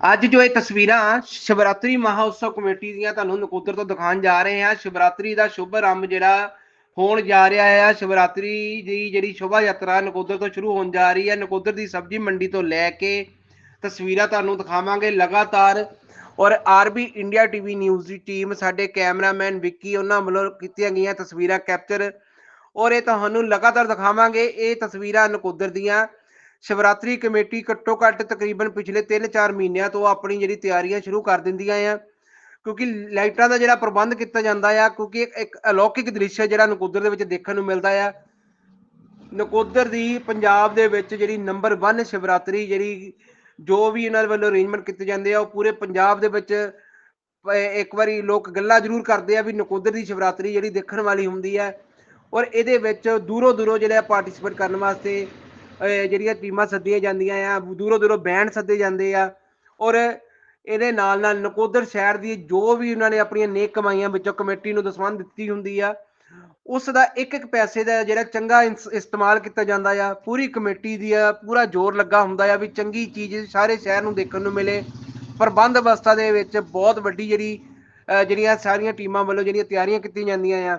ਅੱਜ ਜੋ ਇਹ ਤਸਵੀਰਾਂ ਸ਼ਿਵਰਾਤਰੀ ਮਹਾਉਤਸਵ ਕਮੇਟੀ ਦੀਆਂ ਤੁਹਾਨੂੰ ਨਕੋਦਰ ਤੋਂ ਦਿਖਾਉਣ ਜਾ ਰਹੇ ਹਾਂ। ਸ਼ਿਵਰਾਤਰੀ ਦਾ ਸ਼ੁਭ ਆਰੰਭ ਜਿਹੜਾ ਹੋਣ ਜਾ ਰਿਹਾ ਹੈ। ਸ਼ਿਵਰਾਤਰੀ ਦੀ ਜਿਹੜੀ ਸ਼ੋਭਾ ਯਾਤਰਾ ਨਕੋਦਰ ਤੋਂ ਸ਼ੁਰੂ ਹੋਣ ਜਾ ਰਹੀ ਹੈ। ਨਕੋਦਰ ਦੀ ਸਬਜ਼ੀ ਮੰਡੀ ਤੋਂ ਲੈ ਕੇ ਤਸਵੀਰਾਂ ਤੁਹਾਨੂੰ ਦਿਖਾਵਾਂਗੇ ਲਗਾਤਾਰ। ਔਰ R B India TV news ਦੀ ਟੀਮ, ਸਾਡੇ ਕੈਮਰਾਮੈਨ ਵਿੱਕੀ, ਉਹਨਾਂ ਵੱਲੋਂ ਕੀਤੀਆਂ ਗਈਆਂ ਤਸਵੀਰਾਂ ਕੈਪਚਰ। ਔਰ ਇਹ ਤੁਹਾਨੂੰ ਲਗਾਤਾਰ ਦਿਖਾਵਾਂਗੇ। ਇਹ ਤਸਵੀਰਾਂ ਨਕੋਦਰ ਦੀਆਂ ਸ਼ਿਵਰਾਤਰੀ ਕਮੇਟੀ ਘੱਟੋ ਘੱਟ ਤਕਰੀਬਨ ਪਿਛਲੇ 3-4 ਮਹੀਨਿਆਂ ਤੋਂ ਆਪਣੀ ਜਿਹੜੀ ਤਿਆਰੀਆਂ ਸ਼ੁਰੂ ਕਰ ਦਿੰਦੀਆਂ ਆ। ਕਿਉਂਕਿ ਲਾਈਟਾਂ ਦਾ ਜਿਹੜਾ ਪ੍ਰਬੰਧ ਕੀਤਾ ਜਾਂਦਾ ਆ, ਕਿਉਂਕਿ ਇੱਕ- ਇੱਕ ਅਲੌਕਿਕ ਦ੍ਰਿਸ਼ ਹੈ ਜਿਹੜਾ ਨਕੋਦਰ ਦੇ ਵਿੱਚ ਦੇਖਣ ਨੂੰ ਮਿਲਦਾ ਆ। ਨਕੋਦਰ ਦੀ ਪੰਜਾਬ ਦੇ ਵਿੱਚ ਜਿਹੜੀ ਨੰਬਰ 1 ਸ਼ਿਵਰਾਤਰੀ ਜਿਹੜੀ ਜੋ ਵੀ ਇਹਨਾਂ ਵੱਲੋਂ ਅਰੇਂਜਮੈਂਟ ਕੀਤੇ ਜਾਂਦੇ ਆ, ਉਹ ਪੂਰੇ ਪੰਜਾਬ ਦੇ ਵਿੱਚ ਇੱਕ ਵਾਰੀ ਲੋਕ ਗੱਲਾਂ ਜ਼ਰੂਰ ਕਰਦੇ ਆ ਵੀ ਨਕੋਦਰ ਦੀ ਸ਼ਿਵਰਾਤਰੀ ਜਿਹੜੀ ਦੇਖਣ ਵਾਲੀ ਹੁੰਦੀ ਹੈ ਔਰ ਇਹਦੇ ਵਿੱਚ ਦੂਰੋਂ ਦੂਰੋਂ ਜਿਹੜੇ ਪਾਰਟਿਸਿਪੇਟ ਕਰਨ ਵਾਸਤੇ ਜਿਹੜੀਆਂ ਟੀਮਾਂ ਸੱਦੀਆਂ ਜਾਂਦੀਆਂ ਆ, ਦੂਰੋਂ ਦੂਰੋਂ ਬੈਂਡ ਸੱਦੇ ਜਾਂਦੇ ਆ ਔਰ ਇਹਦੇ ਨਾਲ ਨਾਲ ਨਕੋਦਰ ਸ਼ਹਿਰ ਦੀ ਜੋ ਵੀ ਉਹਨਾਂ ਨੇ ਆਪਣੀਆਂ ਨੇਕ ਕਮਾਈਆਂ ਵਿੱਚੋਂ ਕਮੇਟੀ ਨੂੰ ਦਸਵੰਧ ਦਿੱਤੀ ਹੁੰਦੀ ਆ, ਉਸ ਦਾ ਇੱਕ ਇੱਕ ਪੈਸੇ ਦਾ ਜਿਹੜਾ ਚੰਗਾ ਇੰਸ- ਇਸਤੇਮਾਲ ਕੀਤਾ ਜਾਂਦਾ ਆ, ਪੂਰੀ ਕਮੇਟੀ ਦੀ ਆ, ਪੂਰਾ ਜ਼ੋਰ ਲੱਗਾ ਹੁੰਦਾ ਆ ਵੀ ਚੰਗੀ ਚੀਜ਼ ਸਾਰੇ ਸ਼ਹਿਰ ਨੂੰ ਦੇਖਣ ਨੂੰ ਮਿਲੇ, ਪ੍ਰਬੰਧ ਅਵਸਥਾ ਦੇ ਵਿੱਚ ਬਹੁਤ ਵੱਡੀ ਜਿਹੜੀ ਜਿਹੜੀਆਂ ਸਾਰੀਆਂ ਟੀਮਾਂ ਵੱਲੋਂ ਜਿਹੜੀਆਂ ਤਿਆਰੀਆਂ ਕੀਤੀਆਂ ਜਾਂਦੀਆਂ ਆ,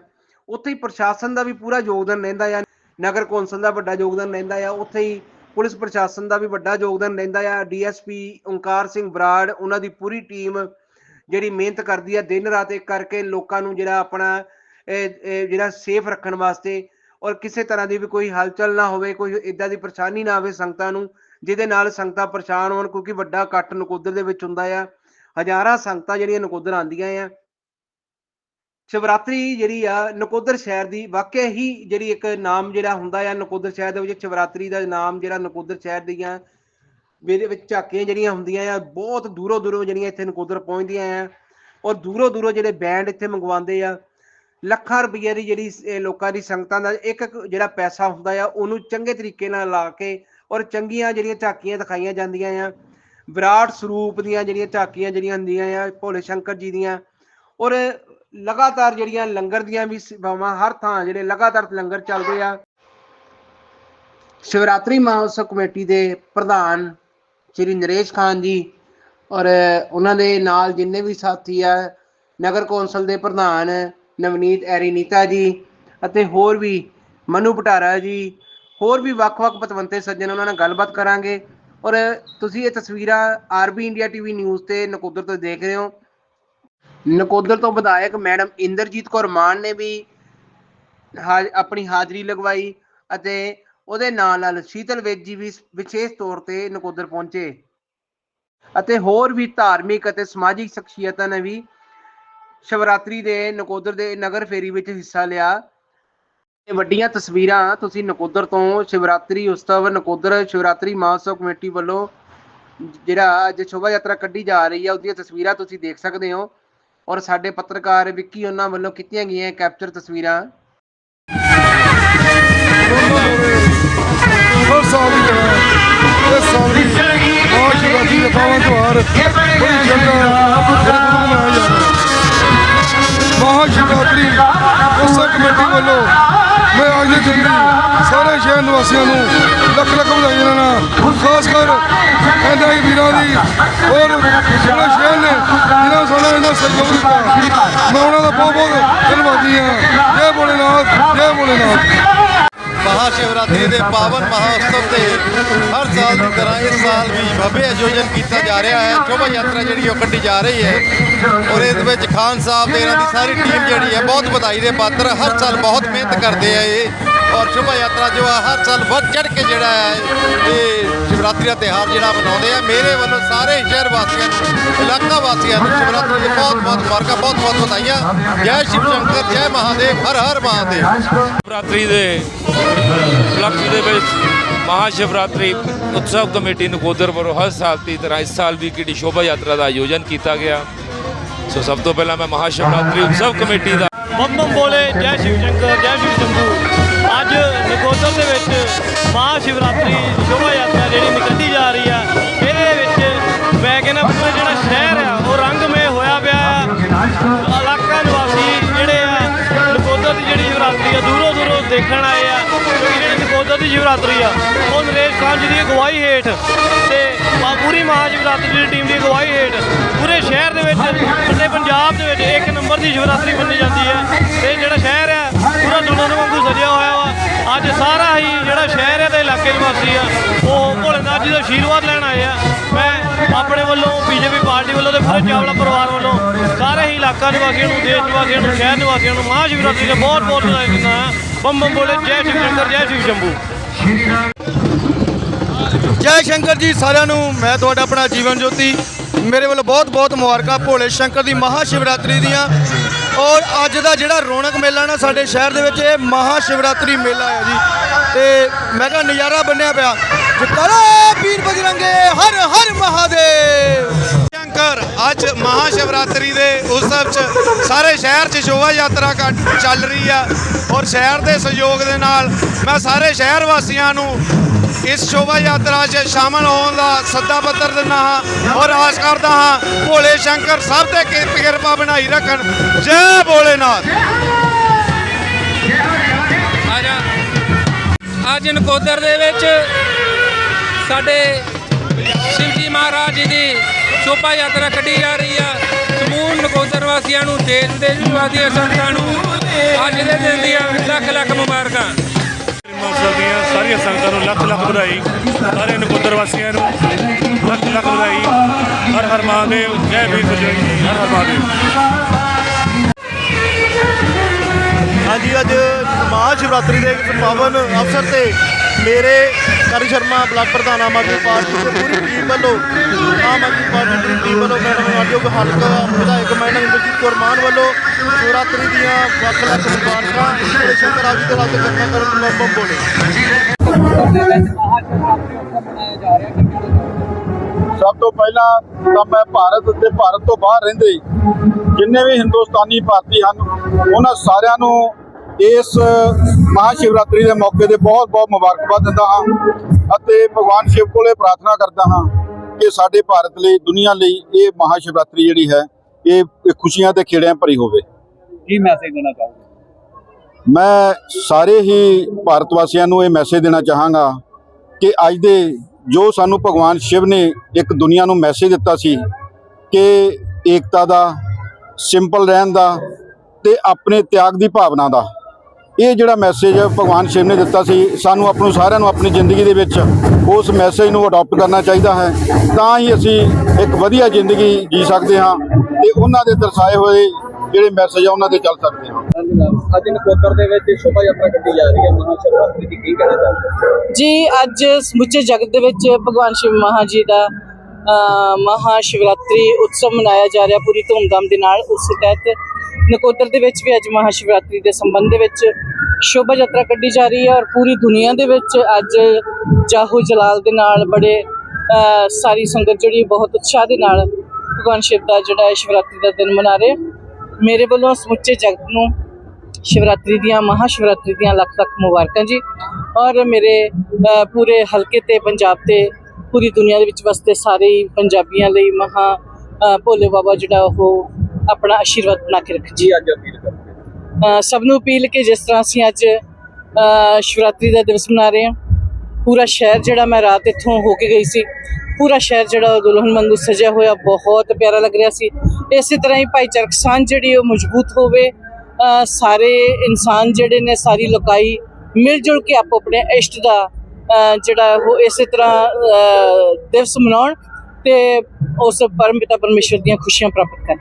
ਉੱਥੇ ਹੀ ਪ੍ਰਸ਼ਾਸਨ ਦਾ ਵੀ ਪੂਰਾ ਯੋਗਦਾਨ ਰਹਿੰਦਾ ਆ। ਨਗਰ ਕੌਂਸਲ ਦਾ ਵੱਡਾ ਯੋਗਦਾਨ ਰਹਿੰਦਾ ਆ, ਉੱਥੇ ਹੀ ਪੁਲਿਸ ਪ੍ਰਸ਼ਾਸਨ ਦਾ ਵੀ ਵੱਡਾ ਯੋਗਦਾਨ ਰਹਿੰਦਾ ਆ, ਡੀਐਸਪੀ ਓਂਕਾਰ ਸਿੰਘ ਬਰਾੜ, ਉਹਨਾਂ ਦੀ ਪੂਰੀ ਟੀਮ ਜਿਹੜੀ ਮਿਹਨਤ ਕਰਦੀ ਆ, ਦਿਨ ਰਾਤ ਇੱਕ ਕਰਕੇ ਲੋਕਾਂ ਨੂੰ ਜਿਹੜਾ ਆਪਣਾ ਜਿਹੜਾ ਸੇਫ ਰੱਖਣ ਵਾਸਤੇ ਔਰ ਕਿਸੇ ਤਰ੍ਹਾਂ ਦੀ ਵੀ ਕੋਈ ਹਲਚਲ ਨਾ ਹੋਵੇ, ਕੋਈ ਇਦਾਂ ਦੀ ਪਰੇਸ਼ਾਨੀ ਨਾ ਆਵੇ ਸੰਗਤਾਂ ਨੂੰ, ਜਿਹਦੇ ਨਾਲ ਸੰਗਤਾਂ ਪਰੇਸ਼ਾਨ ਹੋਣ ਕਿਉਂਕਿ ਵੱਡਾ ਇਕੱਠ ਨਕੋਦਰ ਦੇ ਵਿੱਚ ਹੁੰਦਾ ਆ, ਹਜ਼ਾਰਾਂ ਸੰਗਤਾਂ ਜਿਹੜੀਆਂ ਨਕੋਦਰ ਆਉਂਦੀਆਂ ਆ ਸ਼ਿਵਰਾਤਰੀ ਜਿਹੜੀ ਆ ਨਕੋਦਰ ਸ਼ਹਿਰ ਦੀ ਵਾਕਿਆ ਹੀ ਜਿਹੜੀ ਇੱਕ ਨਾਮ ਜਿਹੜਾ ਹੁੰਦਾ ਆ ਨਕੋਦਰ ਸ਼ਹਿਰ ਦੇ ਵਿੱਚ ਸ਼ਿਵਰਾਤਰੀ ਦਾ ਨਾਮ ਜਿਹੜਾ ਨਕੋਦਰ ਸ਼ਹਿਰ ਦੀਆਂ ਵੀ ਵਿੱਚ ਝਾਕੀਆਂ ਜਿਹੜੀਆਂ ਹੁੰਦੀਆਂ ਆ, ਬਹੁਤ ਦੂਰੋਂ ਦੂਰੋਂ ਜਿਹੜੀਆਂ ਇੱਥੇ ਨਕੋਦਰ ਪਹੁੰਚਦੀਆਂ ਆ ਔਰ ਦੂਰੋਂ ਦੂਰੋਂ ਜਿਹੜੇ ਬੈਂਡ ਇੱਥੇ ਮੰਗਵਾਉਂਦੇ ਆ, ਲੱਖਾਂ ਰੁਪਈਏ ਦੀ ਜਿਹੜੀ ਲੋਕਾਂ ਦੀ ਸੰਗਤਾਂ ਦਾ ਇੱਕ ਇੱਕ ਜਿਹੜਾ ਪੈਸਾ ਹੁੰਦਾ ਆ, ਉਹਨੂੰ ਚੰਗੇ ਤਰੀਕੇ ਨਾਲ ਲਾ ਕੇ ਔਰ ਚੰਗੀਆਂ ਜਿਹੜੀਆਂ ਝਾਕੀਆਂ ਦਿਖਾਈਆਂ ਜਾਂਦੀਆਂ ਆ, ਵਿਰਾਟ ਸਰੂਪ ਦੀਆਂ ਜਿਹੜੀਆਂ ਝਾਕੀਆਂ ਜਿਹੜੀਆਂ ਹੁੰਦੀਆਂ ਆ ਭੋਲੇ ਸ਼ੰਕਰ ਜੀ ਦੀਆਂ ਔਰ ਲਗਾਤਾਰ ਜਿਹੜੀਆਂ ਲੰਗਰ ਦੀਆਂ ਵੀ ਸੇਵਾਵਾਂ ਹਰ ਥਾਂ ਜਿਹੜੇ ਲਗਾਤਾਰ ਲੰਗਰ ਚੱਲਦੇ ਆ। ਸ਼ਿਵਰਾਤਰੀ ਮਹੋਤਸਵ ਕਮੇਟੀ ਦੇ ਪ੍ਰਧਾਨ ਸ਼੍ਰੀ ਨਰੇਸ਼ ਖਾਨ ਜੀ ਔਰ ਉਹਨਾਂ ਦੇ ਨਾਲ ਜਿੰਨੇ ਵੀ ਸਾਥੀ ਆ, ਨਗਰ ਕੌਂਸਲ ਦੇ ਪ੍ਰਧਾਨ ਨਵਨੀਤ ਐਰੀਨੀਤਾ ਜੀ ਅਤੇ ਹੋਰ ਵੀ ਮਨੂ ਭਟਾਰਾ ਜੀ, ਹੋਰ ਵੀ ਵੱਖ-ਵੱਖ ਪਤਵੰਤੇ ਸੱਜਣ ਉਹਨਾਂ ਨਾਲ ਗੱਲਬਾਤ ਕਰਾਂਗੇ। ਔਰ ਤੁਸੀਂ ਇਹ ਤਸਵੀਰਾਂ ਆਰਬੀ ਇੰਡੀਆ ਟੀਵੀ ਨਿਊਜ਼ ਤੇ ਨਕੋਦਰ ਤੋਂ ਦੇਖ ਰਹੇ ਹੋ। ਨਕੋਦਰ ਤੋਂ ਵਿਧਾਇਕ ਮੈਡਮ ਇੰਦਰਜੀਤ ਕੌਰ ਮਾਨ ਨੇ ਵੀ ਹਾ- ਆਪਣੀ ਹਾਜ਼ਰੀ ਲਗਵਾਈ ਅਤੇ ਉਹਦੇ ਨਾਲ ਨਾਲ ਸ਼ੀਤਲ ਵੇਦ ਜੀ ਵੀ ਵਿਸ਼ੇਸ਼ ਤੌਰ ਤੇ ਨਕੋਦਰ ਪਹੁੰਚੇ। ਅਤੇ ਹੋਰ ਵੀ ਧਾਰਮਿਕ ਅਤੇ ਸਮਾਜਿਕ ਸ਼ਖਸੀਅਤਾਂ ਨੇ ਵੀ ਸ਼ਿਵਰਾਤਰੀ ਦੇ ਨਕੋਦਰ ਦੇ ਨਗਰ ਫੇਰੀ ਵਿੱਚ ਹਿੱਸਾ ਲਿਆ। ਇਹ ਵੱਡੀਆਂ ਤਸਵੀਰਾਂ ਤੁਸੀਂ ਨਕੋਦਰ ਤੋਂ ਸ਼ਿਵਰਾਤਰੀ ਉਤਸਵ, ਨਕੋਦਰ ਸ਼ਿਵਰਾਤਰੀ ਮਹੋਤਸਵ ਕਮੇਟੀ ਵੱਲੋਂ ਜਿਹੜਾ ਅੱਜ ਸ਼ੋਭਾ ਯਾਤਰਾ ਕੱਢੀ ਜਾ ਰਹੀ ਹੈ ਉਹਦੀਆਂ ਤਸਵੀਰਾਂ ਤੁਸੀਂ ਦੇਖ ਸਕਦੇ ਹੋ। ਔਰ ਸਾਡੇ ਪੱਤਰਕਾਰ ਵਿੱਕੀ ਉਹਨਾਂ ਵੱਲੋਂ ਕੀਤੀਆਂ ਗਈਆਂ ਕੈਪਚਰ ਤਸਵੀਰਾਂ। ਮਹਾਸ਼ਿਵਰਾਤਰੀ। ਦਾ ਕਮੇਟੀ ਵੱਲੋਂ ਮੈਂ ਅੱਜ ਦੇ ਸਾਰੇ ਸ਼ਹਿਰ ਨਿਵਾਸੀਆਂ ਨੂੰ ਲੱਖ ਲੱਖ ਵਧਾਈਆਂ ਦੇਣਾ ਖਾਸ ਕਰ ਇਹਨਾਂ ਵੀਰਾਂ ਦੀ ਔਰ ਜਿਹੜੇ ਸ਼ਹਿਰ ਨੇ ਜਿਨ੍ਹਾਂ ਸਾਨੂੰ ਇਹਨਾਂ ਸਹਿਯੋਗ ਦਿੱਤਾ। ਮੈਂ ਉਹਨਾਂ ਦਾ ਬਹੁਤ ਬਹੁਤ ਧੰਨਵਾਦੀ ਹਾਂ। ਜੈ ਭੋਲੇਨਾਥ ਜੈ ਭੋਲੇਨਾਥ। ਮਹਾਸ਼ਿਵਰਾਤਰੀ ਦੇ ਪਾਵਨ ਮਹਾਉਤਸਵ ਤੇ ਹਰ ਸਾਲ ਦੀ ਤਰ੍ਹਾਂ ਇਸ ਸਾਲ ਵੀ ਭव्य ਆਯੋਜਨ ਕੀਤਾ ਜਾ ਰਿਹਾ ਹੈ। ਸ਼ੋਭਾ ਯਾਤਰਾ ਜਿਹੜੀ ਉਹ ਕੱਢੀ ਜਾ ਰਹੀ ਹੈ। ਔਰ ਇਸ ਵਿੱਚ ਖਾਨ ਸਾਹਿਬ ਤੇ ਇਹਨਾਂ ਦੀ ਸਾਰੀ ਟੀਮ ਜਿਹੜੀ ਹੈ ਬਹੁਤ ਵਧਾਈ ਦੇ ਪਾਤਰ। ਹਰ ਸਾਲ ਬਹੁਤ ਮਿਹਨਤ ਕਰਦੇ ਆ ਇਹ। ਔਰ ਸ਼ੋਭਾ ਯਾਤਰਾ ਜੋ ਹੈ ਹਰ ਸਾਲ ਵੱਧ ਚੜ ਕੇ ਜਿਹੜਾ ਹੈ ਇਹ ਸ਼ਿਵਰਾਤਰੀ ਦਾ ਤਿਉਹਾਰ ਜਿਹੜਾ ਮਨਾਉਂਦੇ ਆ। ਮੇਰੇ ਵੱਲੋਂ ਸਾਰੇ ਸ਼ਹਿਰ ਵਾਸੀਆਂ ਨੂੰ ਇਲਾਕਾ ਵਾਸੀਆਂ ਨੂੰ ਸ਼ਿਵਰਾਤਰੀ ਦੀ ਬਹੁਤ ਬਹੁਤ ਮੁਬਾਰਕਾਂ ਬਹੁਤ ਬਹੁਤ ਵਧਾਈਆਂ। ਜੈ ਸ਼ਿਵ ਸ਼ੰਕਰ ਜੈ ਮਹਾਦੇਵ ਹਰ ਹਰ ਮਹਾਦੇਵ। ਸ਼ਿਵਰਾਤਰੀ ਦੇ ਉਪਲਕਸ਼ ਦੇ ਵਿੱਚ ਮਹਾ ਸ਼ਿਵਰਾਤਰੀ ਉਤਸਵ ਕਮੇਟੀ ਨਕੋਦਰ ਵੱਲੋਂ ਹਰ ਸਾਲ ਦੀ ਤਰ੍ਹਾਂ ਇਸ ਸਾਲ ਵੀ ਕਿਹੜੀ ਸ਼ੋਭਾ ਯਾਤਰਾ ਦਾ ਆਯੋਜਨ ਕੀਤਾ ਗਿਆ। ਸੋ ਸਭ ਤੋਂ ਪਹਿਲਾਂ ਮੈਂ ਮਹਾ ਸ਼ਿਵਰਾਤਰੀ ਉਤਸਵ ਕਮੇਟੀ ਦਾ ਬੰਮ ਬੰਮ ਬੋਲੇ ਜੈ ਸ਼ਿਵ ਸ਼ੰਕਰ ਜੈ ਸ਼ਿਵ ਸ਼ੰਭੂ। ਅੱਜ ਨਕੋਦਰ ਦੇ ਵਿੱਚ ਮਹਾ ਸ਼ਿਵਰਾਤਰੀ ਸ਼ੋਭਾ ਯਾਤਰਾ ਜਿਹੜੀ ਨਿਕਲਦੀ ਜਾ ਰਹੀ ਆ, ਇਹਦੇ ਵਿੱਚ ਮੈਂ ਕਹਿੰਦਾ ਪੂਰਾ ਜਿਹੜਾ ਸ਼ਹਿਰ ਆ, ਉਹ ਰੰਗਮੇ ਹੋਇਆ ਪਿਆ ਆ। ਇਲਾਕਾ ਨਿਵਾਸੀ ਜਿਹੜੇ ਆ, ਨਕੋਦਰ ਦੀ ਜਿਹੜੀ ਸ਼ਿਵਰਾਤਰੀ ਆ, ਦੂਰੋਂ ਦੂਰੋਂ ਦੇਖਣ ਆਏ ਆ ਕਿਉਂਕਿ ਜਿਹੜੀ ਨਕੋਦਰ ਦੀ ਸ਼ਿਵਰਾਤਰੀ ਆ, ਉਹ ਨਰੇਸ਼ ਖਾਨ ਜੀ ਦੀ ਅਗਵਾਈ ਹੇਠ ਤੇ ਪੂਰੀ ਮਹਾਸ਼ਿਵਰਾਤਰੀ ਦੀ ਟੀਮ ਦੀ ਅਗਵਾਈ ਹੇਠ ਪੂਰੇ ਸ਼ਹਿਰ ਦੇ ਵਿੱਚ, ਪੂਰੇ ਪੰਜਾਬ ਦੇ ਵਿੱਚ ਇੱਕ ਨੰਬਰ ਦੀ ਸ਼ਿਵਰਾਤਰੀ ਮੰਨੀ ਜਾਂਦੀ ਹੈ ਤੇ ਆ। ਉਹ ਭੋਲੇਨਾਥ ਜੀ ਦਾ ਆਸ਼ੀਰਵਾਦ ਲੈਣ ਆਏ ਆ। ਮੈਂ ਆਪਣੇ ਵੱਲੋਂ, ਬੀਜੇਪੀ ਪਾਰਟੀ ਵੱਲੋਂ ਤੇ ਪੂਰੇ ਚਾਵਲਾ ਪਰਿਵਾਰ ਵੱਲੋਂ ਸਾਰੇ ਹੀ ਇਲਾਕਾ ਨਿਵਾਸੀਆਂ ਨੂੰ, ਦੇਸ਼ ਨਿਵਾਸੀਆਂ ਨੂੰ, ਸ਼ਹਿਰ ਨਿਵਾਸੀਆਂ ਨੂੰ ਮਹਾ ਸ਼ਿਵਰਾਤਰੀ ਦੇ ਬਹੁਤ ਬਹੁਤ ਵਧਾਈ ਦਿੰਦਾ ਬੰਮ ਬੰਮ ਬੋਲੇ, ਜੈ ਸ਼ਿਵ ਸ਼ੰਕਰ, ਜੈ ਸ਼ਿਵ ਸ਼ੰਭੂ। ਜੈ ਸ਼ੰਕਰ ਜੀ ਸਾਰਿਆਂ ਨੂੰ, ਮੈਂ ਤੁਹਾਡਾ ਆਪਣਾ ਜੀਵਨ ਜੋਤੀ। ਮੇਰੇ ਵੱਲੋਂ ਬਹੁਤ ਬਹੁਤ ਮੁਬਾਰਕਾਂ ਭੋਲੇ ਸ਼ੰਕਰ ਦੀ ਮਹਾ ਸ਼ਿਵਰਾਤਰੀ ਦੀਆਂ। ਔਰ ਅੱਜ ਦਾ ਜਿਹੜਾ ਰੌਣਕ ਮੇਲਾ ਨਾ ਸਾਡੇ ਸ਼ਹਿਰ ਦੇ ਵਿੱਚ, ਇਹ ਮਹਾ ਸ਼ਿਵਰਾਤਰੀ ਮੇਲਾ ਹੈ ਜੀ। ਤੇ ਮੈਂ ਕਿਹਾ ਨਜ਼ਾਰਾ ਬੰਨਿਆ ਪਿਆ। ਜਕਾਰਾ ਪੀਰ ਬਜਰੰਗੇ, ਹਰ ਹਰ ਮਹਾਦੇਵ। ਸ਼ੰਕਰ ਅੱਜ ਮਹਾ ਸ਼ਿਵਰਾਤਰੀ ਦੇ ਉਤਸਵ 'ਚ ਸਾਰੇ ਸ਼ਹਿਰ 'ਚ ਸ਼ੋਭਾ ਯਾਤਰਾ ਕੱਢ- ਚੱਲ ਰਹੀ ਆ ਔਰ ਸ਼ਹਿਰ ਦੇ ਸਹਿਯੋਗ ਦੇ ਨਾਲ ਮੈਂ ਸਾਰੇ ਸ਼ਹਿਰ ਵਾਸੀਆਂ ਨੂੰ ਇਸ ਸ਼ੋਭਾ ਯਾਤਰਾ 'ਚ ਸ਼ਾਮਲ ਹੋਣ ਦਾ ਸੱਦਾ ਪੱਤਰ ਦਿੰਦਾ ਹਾਂ ਔਰ ਆਸ ਕਰਦਾ ਹਾਂ ਭੋਲੇ ਸ਼ੰਕਰ ਸਭ ਤੇ ਕਿਰਪ- ਕਿਰਪਾ ਬਣਾਈ ਰੱਖਣ। ਜੈ ਭੋਲੇਨਾਥ। ਅੱਜ ਨਕੋਦਰ ਦੇ ਵਿੱਚ ਸਾਡੇ ਸ਼ਿਵਜੀ ਮਹਾਰਾਜ ਜੀ ਦੀ ਸ਼ੋਭਾ ਯਾਤਰਾ ਕੱਢੀ ਜਾ ਰਹੀ ਆ। ਸਮੂਹ ਨਕੋਦਰ ਵਾਸੀਆਂ ਨੂੰ, ਦੇਸ਼ ਵਿਦੇਸ਼ ਵਾਸੀਆਂ ਸੰਗਤਾਂ ਨੂੰ ਅੱਜ ਦੇ ਦਿਨ ਦੀਆਂ ਲੱਖ ਲੱਖ ਮੁਬਾਰਕਾਂ। ਮੌਸਮ ਦੀਆਂ ਸਾਰੀਆਂ ਸੰਗਤਾਂ ਨੂੰ ਲੱਖ ਲੱਖ ਵਧਾਈ। ਸਾਰੇ ਨਕੋਦਰ ਵਾਸੀਆਂ ਨੂੰ ਲੱਖ ਲੱਖ ਵਧਾਈ। ਹਰ ਹਰ ਮਹਾਦੇਵ, ਜੈ ਵੀਰ ਬਜਰੰਗ ਹਰ ਹਰ ਮਹਾਦੇਵ। ਹਾਂਜੀ, ਅੱਜ ਮਹਾ ਸ਼ਿਵਰਾਤਰੀ ਦੇ ਪਾਵਨ ਅਵਸਰ ਤੇ ਮੇਰੇ ਕਰੀ ਸ਼ਰਮਾ, ਬਲਾਕ ਪ੍ਰਧਾਨ ਆਮ ਆਦਮੀ ਪਾਰਟੀ ਤੇ ਪੂਰੀ ਟੀਮ ਵੱਲੋਂ, ਆਮ ਆਦਮੀ ਪਾਰਟੀ ਦੀ ਟੀਮ ਵੱਲੋਂ ਮੈਡਮ ਆਜੋਗ ਹਲਕਾ ਵਿਧਾਇਕ ਮੈਡਮ ਇੰਦਰਜੀਤ ਕੌਰ ਮਾਨ ਵੱਲੋਂ ਸ਼ਿਵਰਾਤਰੀ ਦੀਆਂ ਵੱਖ ਲੱਖ ਮੁਬਾਰਕਾਂ ਤੇ ਸ਼ੰਕਰ ਦੇ ਹੱਥ ਕਰਨਾ ਕਰਨ ਨੂੰ ਬੰਬ ਬੋਲੇ। ਸਭ ਤੋਂ ਪਹਿਲਾਂ ਤਾਂ ਮੈਂ ਭਾਰਤ ਤੇ ਭਾਰਤ ਤੋਂ ਬਾਹਰ ਰਹਿੰਦੇ ਜਿੰਨੇ ਵੀ ਹਿੰਦੁਸਤਾਨੀ ਭਾਰਤੀ ਹਨ, ਉਹਨਾਂ ਸਾਰਿਆਂ ਨੂੰ ਇਸ ਮਹਾ ਸ਼ਿਵਰਾਤਰੀ ਦੇ ਮੌਕੇ ਤੇ ਬਹੁਤ ਬਹੁਤ ਮੁਬਾਰਕਬਾਦ ਦਿੰਦਾ ਹਾਂ ਅਤੇ ਭਗਵਾਨ ਸ਼ਿਵ ਕੋਲੇ ਪ੍ਰਾਰਥਨਾ ਕਰਦਾ ਹਾਂ ਕਿ ਸਾਡੇ ਭਾਰਤ ਲਈ ਦੁਨੀਆ ਲਈ ਇਹ ਮਹਾ ਸ਼ਿਵਰਾਤਰੀ ਜਿਹੜੀ ਹੈ ਇਹ ਖੁਸ਼ੀਆਂ ਤੇ ਖੇੜਿਆਂ ਭਰੀ ਹੋਵੇ। ਕੀ ਮੈਸੇਜ ਦੇਣਾ ਚਾਹੋਗੇ? ਮੈਂ ਸਾਰੇ ਹੀ ਭਾਰਤ ਵਾਸੀਆਂ ਨੂੰ ਇਹ ਮੈਸੇਜ ਦੇਣਾ ਚਾਹਾਂਗਾ ਕਿ ਅੱਜ ਦੇ ਜੋ ਸਾਨੂੰ ਭਗਵਾਨ ਸ਼ਿਵ ਨੇ ਇੱਕ ਦੁਨੀਆ ਨੂੰ ਮੈਸੇਜ ਦਿੱਤਾ ਸੀ ਕਿ ਏਕਤਾ ਦਾ ਸਿੰਪਲ ਰਹਿਣ ਦਾ ਤੇ ਆਪਣੇ ਤਿਆਗ ਦੀ ਭਾਵਨਾ ਦਾ ਇਹ ਜਿਹੜਾ ਮੈਸੇਜ ਭਗਵਾਨ ਸ਼ਿਵ ਨੇ ਦਿੱਤਾ ਸੀ ਸਾਨੂੰ ਆਪ ਨੂੰ ਸਾਰਿਆਂ ਨੂੰ ਆਪਣੀ ਜ਼ਿੰਦਗੀ ਦੇ ਵਿੱਚ ਉਸ ਮੈਸੇਜ ਨੂੰ ਅਡਾਪਟ ਕਰਨਾ ਚਾਹੀਦਾ ਹੈ। ਤਾਂ ਹੀ ਅਸੀਂ ਇੱਕ ਵਧੀਆ ਜ਼ਿੰਦਗੀ ਜੀ ਸਕਦੇ ਹਾਂ ਤੇ ਉਹਨਾਂ ਦੇ ਦਰਸਾਏ ਹੋਏ ਜਿਹੜੇ ਮੈਸੇਜ ਆ ਉਹਨਾਂ ਤੇ ਚੱਲ ਸਕਦੇ ਹਾਂ। ਅੱਜ ਨਕੋਦਰ ਦੇ ਵਿੱਚ ਸ਼ੋਭਾ ਯਾਤਰਾ ਕੱਢੀ ਜਾ ਰਹੀ ਹੈ। ਮਹਾ ਸ਼ਿਵਰਾਤਰੀ ਦੀ ਕੀ ਕਹਿਣਾ ਚਾਹੋਗੇ? ਜੀ ਅੱਜ ਸਮੁੱਚੇ ਜਗਤ ਦੇ ਵਿੱਚ ਭਗਵਾਨ ਸ਼ਿਵ ਮਹਾ ਜੀ ਦਾ ਅ, ਮਹਾ ਸ਼ਿਵਰਾਤਰੀ ਉਤਸਵ ਮਨਾਇਆ ਜਾ ਰਿਹਾ ਪੂਰੀ ਧੂਮਧਾਮ ਦੇ ਨਾਲ। ਉਸ ਤਹਿਤ ਨਕੋਦਰ ਦੇ ਵਿੱਚ ਵੀ ਅੱਜ ਮਹਾਸ਼ਿਵਰਾਤਰੀ ਦੇ ਸੰਬੰਧ ਦੇ ਵਿੱਚ ਸ਼ੋਭਾ ਯਾਤਰਾ ਕੱਢੀ ਜਾ ਰਹੀ ਹੈ ਔਰ ਪੂਰੀ ਦੁਨੀਆ ਦੇ ਵਿੱਚ ਅੱਜ ਜਾਹੋ ਜਲਾਲ ਦੇ ਨਾਲ ਬੜੇ ਸਾਰੀ ਸੰਗਤ ਜਿਹੜੀ ਬਹੁਤ ਉਤਸ਼ਾਹ ਦੇ ਨਾਲ ਭਗਵਾਨ ਸ਼ਿਵ ਦਾ ਜਿਹੜਾ ਹੈ ਸ਼ਿਵਰਾਤਰੀ ਦਾ ਦਿਨ ਮਨਾ ਰਹੇ ਮੇਰੇ ਵੱਲੋਂ ਸਮੁੱਚੇ ਜਗਤ ਨੂੰ ਸ਼ਿਵਰਾਤਰੀ ਦੀਆਂ ਮਹਾ ਸ਼ਿਵਰਾਤਰੀ ਦੀਆਂ ਲੱਖ ਲੱਖ ਮੁਬਾਰਕਾਂ ਜੀ ਔਰ ਮੇਰੇ ਪੂਰੇ ਹਲਕੇ ਤੇ ਪੰਜਾਬ ਤੇ ਪੂਰੀ ਦੁਨੀਆ ਦੇ ਵਿੱਚ ਵਸਦੇ ਸਾਰੇ ਹੀ ਪੰਜਾਬੀਆਂ ਲਈ ਮਹਾ ਭੋਲੇ ਬਾਬਾ ਜਿਹੜਾ ਉਹ ਆਪਣਾ ਆਸ਼ੀਰਵਾਦ ਬਣਾ ਕੇ ਰੱਖੇ ਜੀ ਅੱਜ ਅਪੀਲ ਕਰੋਗੇ ਅ, ਸਭ ਨੂੰ ਅਪੀਲ ਕਿ ਜਿਸ ਤਰ੍ਹਾਂ ਅਸੀਂ ਅੱਜ ਸ਼ਿਵਰਾਤਰੀ ਦਾ ਦਿਵਸ ਮਨਾ ਰਹੇ ਹਾਂ ਪੂਰਾ ਸ਼ਹਿਰ ਜਿਹੜਾ ਮੈਂ ਰਾਤ ਇੱਥੋਂ ਹੋ ਕੇ ਗਈ ਸੀ ਪੂਰਾ ਸ਼ਹਿਰ ਜਿਹੜਾ ਉਹ ਦੁਲਹਨ ਵਾਂਗੂ ਸਜਿਆ ਹੋਇਆ ਬਹੁਤ ਪਿਆਰਾ ਲੱਗ ਰਿਹਾ ਸੀ। ਇਸੇ ਤਰ੍ਹਾਂ ਹੀ ਭਾਈਚਾਰਕ ਸਾਂਝ ਜਿਹੜੀ ਉਹ ਮਜ਼ਬੂਤ ਹੋਵੇ ਸਾਰੇ ਇਨਸਾਨ ਜਿਹੜੇ ਨੇ ਸਾਰੀ ਲੋਕਾਈ ਮਿਲ ਜੁਲ ਕੇ ਆਪੋ ਆਪਣੇ ਇਸ਼ਟ ਦਾ ਜਿਹੜਾ ਉਹ ਇਸੇ ਤਰ੍ਹਾਂ ਦਿਵਸ ਮਨਾਉਣ ਤੇ ਉਸ ਪਰਮ ਪਿਤਾ ਪਰਮੇਸ਼ਰ ਦੀਆਂ ਖੁਸ਼ੀਆਂ ਪ੍ਰਾਪਤ ਕਰਨ।